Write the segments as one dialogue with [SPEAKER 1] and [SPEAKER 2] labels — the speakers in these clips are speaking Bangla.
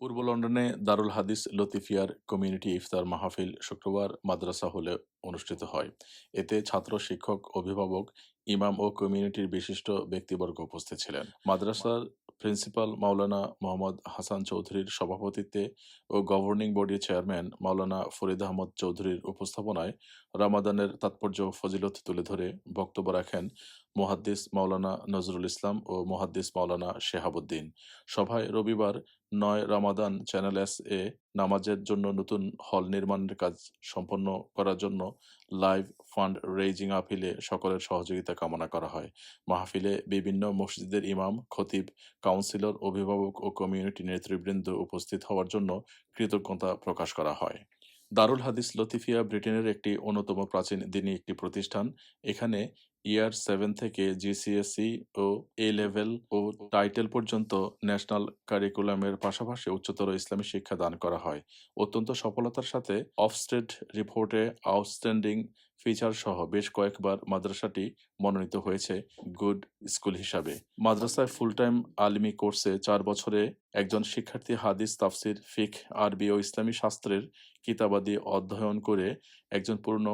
[SPEAKER 1] পূর্ব লন্ডনে দারুল হাদিস লতিফিয়ার কমিউনিটি ইফতার মাহফিল শুক্রবার মাদ্রাসা হলে অনুষ্ঠিত হয়। এতে ছাত্র, শিক্ষক, অভিভাবক, ইমাম ও কমিউনিটির বিশিষ্ট ব্যক্তিবর্গ উপস্থিত ছিলেন। মাদ্রাসার প্রিন্সিপাল মাওলানা মোহাম্মদ হাসান চৌধুরীর সভাপতিত্বে ও গভর্নিং বডির চেয়ারম্যান মাওলানা ফরিদ আহমদ চৌধুরীর উপস্থাপনায় রামাদানের তাৎপর্য ফজিলত তুলে ধরে বক্তব্য রাখেন মুহাদ্দিস মাওলানা নজরুল ইসলাম ও মুহাদ্দিস মাওলানা শেহাবুদ্দিন। সভায় রবিবার নয় রামাদান চ্যানেল এস এ নামাজের জন্য নতুন হল নির্মাণের কাজ সম্পন্ন করার জন্য লাইভ ফান্ড রেইজিং আপিলে সকলের সহযোগিতা কামনা করা হয়। মাহফিলে বিভিন্ন মসজিদের ইমাম, খতিব, কাউন্সিলর, অভিভাবক ও কমিউনিটি নেতৃবৃন্দ উপস্থিত হওয়ার জন্য কৃতজ্ঞতা প্রকাশ করা হয়। দারুল হাদিস লতিফিয়া ব্রিটেনের একটি অন্যতম প্রাচীন দিনী একটি প্রতিষ্ঠান। এখানে ইয়ার সেভেন থেকে জিসিএসসি ও এ লেভেল ও টাইটেল পর্যন্ত ন্যাশনাল কারিকুলামের পাশাপাশি উচ্চতর ইসলামী শিক্ষা দান করা হয়। অত্যন্ত সফলতার সাথে অফস্টেড রিপোর্টে আউটস্ট্যান্ডিং ফিচার সহ বেশ কয়েকবার মাদ্রাসাটি মনোনীত হয়েছে গুড স্কুল হিসাবে। মাদ্রাসায় ফুল টাইম আলিমি কোর্সে চার বছরে একজন শিক্ষার্থী হাদিস, তাফসির ফিক আরবি ও ইসলামী শাস্ত্রের কিতাবাদি অধ্যয়ন করে একজন পূর্ণ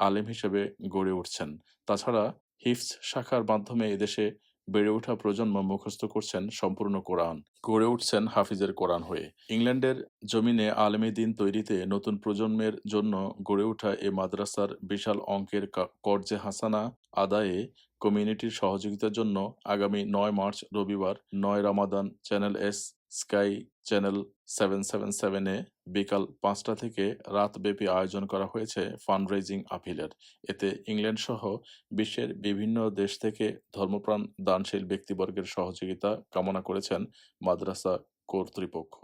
[SPEAKER 1] আলেম হিসেবে গড়ে উঠছেন। তাছাড়া হিফস শাখার মাধ্যমে এদেশে বেড়ে ওঠা প্রজন্ম মুখস্থ করছেন সম্পূর্ণ কোরআন। গড়ে উঠছেন হাফিজের কোরআন হয়ে। ইংল্যান্ডের জমিনে আলেমী দিন তৈরিতে নতুন প্রজন্মের জন্য গড়ে ওঠা এ মাদ্রাসার বিশাল অঙ্কের কর্জে হাসানা আদায়ে কমিউনিটির সহযোগিতার জন্য আগামী নয় মার্চ রবিবার, নয় Ramadan channel S sky channel seven seven সেভেনে বিকাল পাঁচটা থেকে রাতব্যাপী আয়োজন করা হয়েছে ফান্ডরেজিং আপিলের এতে ইংল্যান্ড সহ বিশ্বের বিভিন্ন দেশ থেকে ধর্মপ্রাণ, দানশীল ব্যক্তিবর্গের সহযোগিতা কামনা করেছেন মাদ্রাসা কর্তৃপক্ষ।